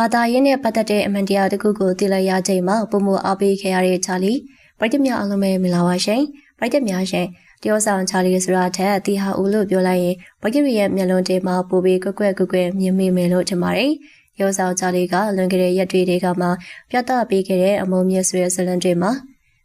ဘာသာရေးနဲ့ပတ်သက်တဲ့အမှန်တရားတစ်ခုကိုသိလိုက်ရချိန်မှာပုံမအားပေးခဲ့ရတဲ့ချာလီပရိသတ်များအားလုံးပဲမင်္ဂလာပါရှင်ပရိသတ်များရှင်တယောဆောင်ချာလီဆိုတာထက်တီဟာဦးလို့ပြောလိုက်ရင်ပရိသတ်ရဲ့မျက်လုံးထဲမှာပိုပြီးကွက်ကွက်ကွက်ကွက်မြင်မိမယ်လို့ထင်ပါတယ်ရောဆောင်ချာလီကလွန်ခဲ့တဲ့ရက်တွေတွေကမှပြသပေးခဲ့တဲ့အမုံမြင့်ဆွေဇလန်တွေမှာ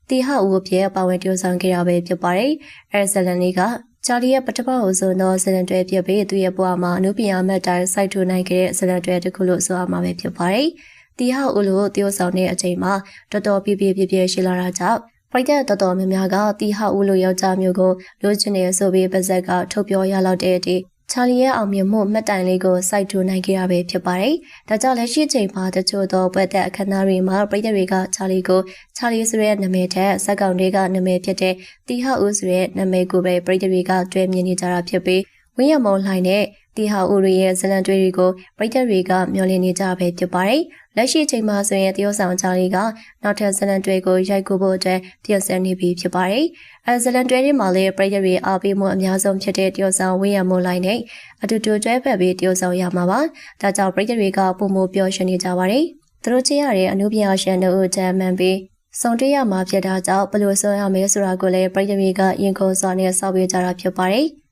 တီဟာဦးအဖြစ်ပါဝင်တယောဆောင်ခဲ့ရပဲဖြစ်ပါတယ်အဲဇလန်လေးက ချာလီရဲ့ပထမအဆုံးသောဇလန်တွဲဖြစ်ပြီးသူရဲ့ဘဝမှာအနုပညာမတ်တိုင်းစိုက်ထူနိုင်ခဲ့တဲ့ဇလန်တွဲတစ်ခုလို့ဆိုရမှာပဲဖြစ်ပါတယ်။တီဟောက်ဦးလို့တယောဆောင်တဲ့အချိန်မှာတော်တော်ပြပြပြပြရှိလာတာကြောင့်ပရိသတ်တော်တော်များများကတီဟောက်ဦးလို့ယောက်ျားမျိုးကိုလိုချင်နေဆိုပြီးပါဇက်ကထုတ်ပြောရလောက်တဲ့အထိ ချာလီရဲ့အောင်မြင်မှုမှတ်တိုင်လေးကိုစိုက်ထူနိုင်ခဲ့ရပဲဖြစ်ပါတယ်။ဒါကြောင့်လက်ရှိချိန်မှာတချို့သောပွဲသက်အခမ်းအနားတွေမှာပြည်သူတွေကချာလီကိုချာလီဆိုတဲ့နာမည်ထက်စက်ကောင်တွေကနာမည်ဖြစ်တဲ့တီဟောက်ဦးဆိုတဲ့နာမည်ကိုပဲပြည်သူတွေကတွဲမြင်နေကြတာဖြစ်ပြီး ဝင်းရမုံလှိုင်တဲ့တီဟာဦးရီရဲ့ဇလန်တွေတွေကိုပြည်သက်တွေကမျှော်လင့်နေကြပဲဖြစ်ပါတယ်။လက်ရှိချိန်မှာဆိုရင်တရုတ်ဆောင်ချာလီကနောက်ထပ်ဇလန်တွေကိုရိုက်ကူဖို့အတွက်ပြင်ဆင်နေပြီဖြစ်ပါတယ်။အဲဇလန်တွေတွေမှာလည်းပြည်သက်တွေအားပေးမှုအများဆုံးဖြစ်တဲ့တရုတ်ဆောင်ဝင်းရမုံလိုက်နဲ့အတူတူတွဲဖက်ပြီးတရုတ်ဆောင်ရမှာပါ။ဒါကြောင့်ပြည်သက်တွေကပုံမပျော်ရွှင်နေကြပါတယ်။သူတို့ချရတဲ့အမှုပညာရှင်တို့ချမ်းမှန်ပြီးစုံတွေ့ရမှာဖြစ်တာကြောင့်ဘယ်လိုဆိုရမလဲဆိုတာကိုလည်းပြည်သူတွေကရင်ခုန်စွာနဲ့စောင့်ပေးကြတာဖြစ်ပါတယ်။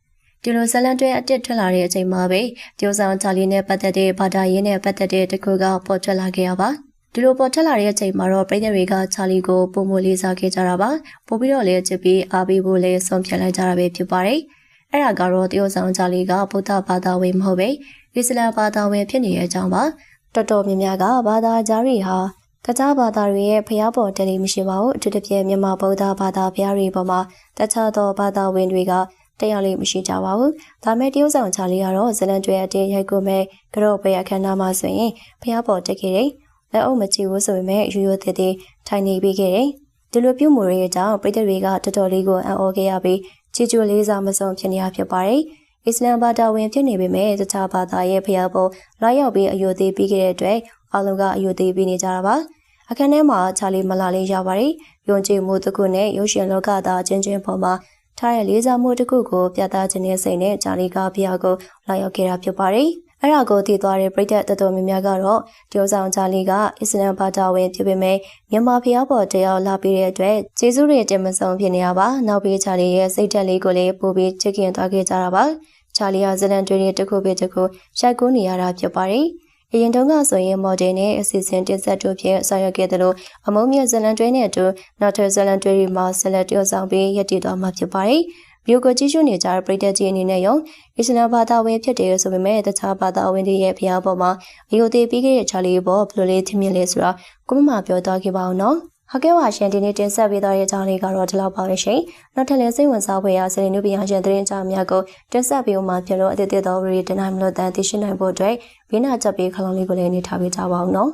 ဒီလိုဇလန်တွဲအတစ်ထွက်လာတဲ့အချိန်မှာပဲတယောဆောင်ချာလီနဲ့ပတ်သက်တဲ့ဘာသာရေးနဲ့ပတ်သက်တဲ့တခုကပေါ်ထွက်လာခဲ့ရပါဒီလိုပေါ်ထွက်လာတဲ့အချိန်မှာတော့ပြည်သူတွေကချာလီကိုပုံမလေးစားခဲ့ကြတာပါပို့ပြီးတော့လည်းချစ်ပြီးအားပေးဖို့လည်းဆုံးဖြတ်လိုက်ကြတာပဲဖြစ်ပါတယ်အဲ့ဒါကတော့တယောဆောင်ချာလီကဗုဒ္ဓဘာသာဝင်မဟုတ်ပဲအစ္စလာမ်ဘာသာဝင်ဖြစ်နေတဲ့အကြောင်းပါတော်တော်များများကဘာသာကြားတွေဟာတခြားဘာသာတွေရဲ့ဖျားပေါ်တယ်လီမရှိပါဘူးအထူးသဖြင့်မြန်မာဗုဒ္ဓဘာသာဖျားတွေပေါ်မှာတခြားသောဘာသာဝင်တွေက တရားလေးမရှိကြပါဘူး။ဒါမဲ့တရုတ်ဆောင်ချာလေးကတော့ဇလန်ကျွဲအတင်းရိုက်ကိုမဲ့ကြော့ပဲအခမ်းအနားမှာဆိုရင်ဖျားပေါ်တက်ခဲ့တယ်။လက်အုပ်မကြည့်ဘူးဆိုပေမဲ့ရိုးရိုးသေးသေးထိုင်နေပြီးခဲ့တယ်။ဒီလိုပြုမှုရဲ့အကြောင်းပြည်သူတွေကတော်တော်လေးကိုအံ့ဩခဲ့ရပြီးချီကျူလေးစားမစုံဖြစ်နေရဖြစ်ပါတယ်။အစ္စလမ်ဘာသာဝင်ဖြစ်နေပေမဲ့တခြားဘာသာရဲ့ဖျားပေါ်လာရောက်ပြီးအယုသေးပြီးခဲ့တဲ့အတွက်အလုံးကအယုသေးပြီးနေကြတာပါ။အခန်းထဲမှာချာလီမလာလေးရပါတယ်။ယုံကြည်မှုတစ်ခုနဲ့ရုပ်ရှင်လောကသားချင်းချင်းပေါ်မှာ ထားတဲ့လေးစားမှုတစ်ခုကိုပြသခြင်းနဲ့စိတ်နဲ့ဂျာလီကာဖျားကိုလာရောက်ခဲ့တာဖြစ်ပါတယ်။အဲ့ဒါကိုသိသွားတဲ့ပြည်သက်တော်တော်များများကတော့တယောဆောင်ဂျာလီကအစ္စလမ်ဘာသာဝင်ဖြစ်ပေမဲ့မြန်မာဖျားပေါ်တရားလာပြီးတဲ့အတွက်ကျေးဇူးတွေတင်မဆုံးဖြစ်နေရပါ။နောက်ပြီးဂျာလီရဲ့စိတ်ဓာတ်လေးကိုလည်းပို့ပြီးချစ်ခင်သွားခဲ့ကြတာပါ။ဂျာလီကဇလန်တွေတွေတစ်ခုပဲတစ်ခုရိုက်ကူးနေရတာဖြစ်ပါတယ်။ အရင်တုန်းကဆိုရင် model နဲ့အစီအစဉ်တင်ဆက်တို့ဖြင့်ဆောင်ရွက်ခဲ့သလိုအမုံမြဇလန်တွဲနဲ့အတူနောက်ထပ်ဇလန်တွဲတွေမှာဆက်လက်တည်ဆောင်ပြီးရည်တည်သွားမှာဖြစ်ပါတယ်။မြို့ကိုကြီးကျူးနေကြတဲ့ပြည်သက်ကြီးအနေနဲ့ရောအစ္စလာမ်ဘာသာဝင်ဖြစ်တယ်ဆိုပေမဲ့တခြားဘာသာဝင်တွေရဲ့ဖျားပေါ်မှာအယုသေးပြီးခဲ့တဲ့ချာလီပေါ်ဘယ်လိုလေးထင်မြင်လဲဆိုတာကိုမမပြောသွားခဲ့ပါအောင်နော်။ ဟုတ်ကဲ့ပါရှင်ဒီနေ့တင်ဆက်ပေးသွားတဲ့အကြောင်းလေးကတော့ဒီလောက်ပါပဲရှင်နောက်ထပ်လည်းစိတ်ဝင်စားဖွယ်ရာစနေနုပညာရှင်သတင်းကြားများကိုတင်ဆက်ပေးဦးမှာဖြစ်လို့အသစ်သစ်သောဗီဒီယိုတင်နိုင်မလို့တန်သိရှိနိုင်ဖို့အတွက်ဘေးနားချက်ပေးခလုံးလေးကိုလည်းနေထားပေးကြပါဦးနော်